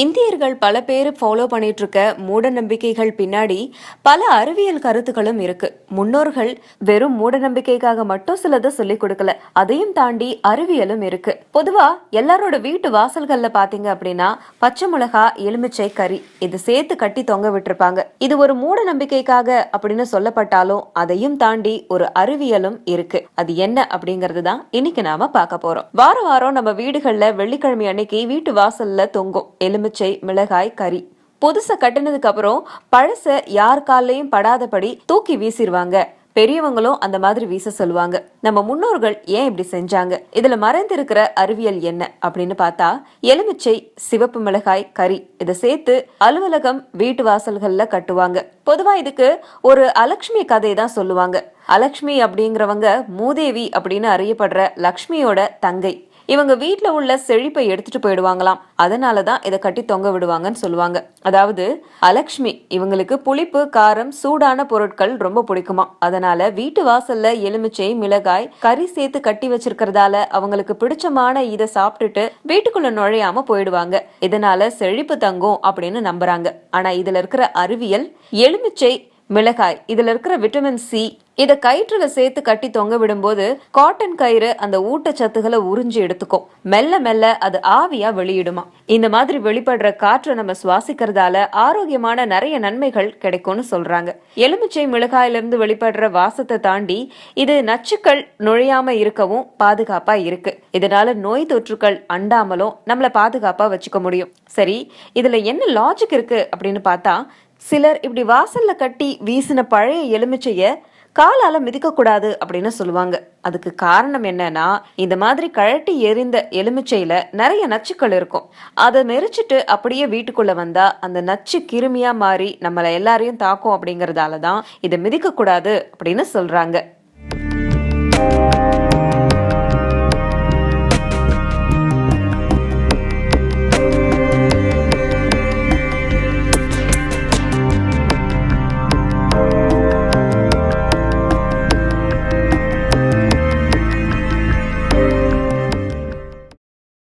இந்தியர்கள் பல பேர் ஃபாலோ பண்ணிட்டு இருக்க மூட நம்பிக்கைகள் பின்னாடி பல அறிவியல் கருத்துக்களும் இருக்கு. முன்னோர்கள் வெறும் மூட நம்பிக்கைக்காக மட்டும் சிலதை சொல்லிக் கொடுக்கல. அதையும் தாண்டி அறிவியலும் இருக்கு. பொதுவா எல்லாரோட வீட்டு வாசல்கள்ல பாத்தீங்க அப்படின்னா பச்சை மிளகா எலுமிச்சை கறி இது சேர்த்து கட்டி தொங்க விட்டுருப்பாங்க. இது ஒரு மூட நம்பிக்கைக்காக அப்படின்னு சொல்லப்பட்டாலும் அதையும் தாண்டி ஒரு அறிவியலும் இருக்கு. அது என்ன அப்படிங்கறது தான் இன்னைக்கு நாம பார்க்க போறோம். வார வாரம் நம்ம வீடுகள்ல வெள்ளிக்கிழமை அன்னைக்கு வீட்டு வாசல்ல தொங்கும். எலுமிச்சை மிளகாய் கறி. புதுசை கட்டினதுக்கு அப்புறம் பழச யார் காலையும் படாதபடி தூக்கி வீசிடுவாங்க பெரியவங்களும் அந்த மாதிரி வீச சொல்லுவாங்க. நம்ம முன்னோர்கள் ஏன் இப்படி செஞ்சாங்க? இதுல மறைந்திருக்கிற அறிவியல் என்ன அப்படின்னு பார்த்தா எலுமிச்சை சிவப்பு மிளகாய் கறி இதை சேர்த்து அலுவலகம் வீட்டு வாசல்கள்ல கட்டுவாங்க. பொதுவா இதுக்கு ஒரு அலக்ஷ்மி கதை தான் சொல்லுவாங்க. அலக்ஷ்மி அப்படிங்கிறவங்க மூதேவி அப்படின்னு அறியப்படுற லக்ஷ்மியோட தங்கை. இவங்க வீட்டில் உள்ள செழிப்பை எடுத்துட்டு போயிடுவாங்களாம். அதனால தான் இதை கட்டி தொங்க விடுவாங்கன்னு சொல்லுவாங்க. அதாவது அலக்ஷ்மி இவங்களுக்கு புளிப்பு காரம் சூடான பொருட்கள் ரொம்ப பிடிக்குமா? அதனால வீட்டு வாசல்ல எலுமிச்சை மிளகாய் கறி சேர்த்து கட்டி வச்சிருக்கிறதால அவங்களுக்கு பிடிச்சமான இதை சாப்பிட்டுட்டு வீட்டுக்குள்ள நுழையாம போயிடுவாங்க. இதனால செழிப்பு தங்கும் அப்படின்னு நம்புறாங்க. ஆனா இதுல இருக்கிற அறிவியல் எலுமிச்சை மிளகாய் இதுல இருக்கிற விட்டமின் சி இதை கயிற்றுல சேர்த்து கட்டி தொங்க விடும்போது காட்டன் கயிறு அந்த ஊட்டச்சத்துகளை உறிஞ்சி எடுத்துக்கும். மெல்ல மெல்ல அது ஆவியா வெளியிடுமா. இந்த மாதிரி வெளிப்படுற காற்றை நம்ம சுவாசிக்கிறதால ஆரோக்கியமான நிறைய நன்மைகள் கிடைக்கும்னு சொல்றாங்க. எலுமிச்சை மிளகாயிலிருந்து வெளிப்படுற வாசத்தை தாண்டி இது நச்சுக்கள் நுழையாம இருக்கவும் பாதுகாப்பா இருக்கு. இதனால நோய் தொற்றுக்கள் அண்டாமலும் நம்மள பாதுகாப்பா வச்சுக்க முடியும். சரி இதுல என்ன லாஜிக் இருக்கு அப்படின்னு பார்த்தா சிலர் இப்படி வாசல்ல கட்டி வீசின பழைய எலுமிச்சைய காலால மிதிக்கக்கூடாது அப்படின்னு சொல்லுவாங்க. அதுக்கு காரணம் என்னன்னா இந்த மாதிரி கழட்டி எரிந்த எலுமிச்சையில நிறைய நச்சுக்கள் இருக்கும். அதை மெரிச்சிட்டு அப்படியே வீட்டுக்குள்ள வந்தா அந்த நச்சு கிருமியா மாறி நம்மள எல்லாரையும் தாக்கும் அப்படிங்கறதால தான் இதை மிதிக்க கூடாது அப்படின்னு சொல்றாங்க.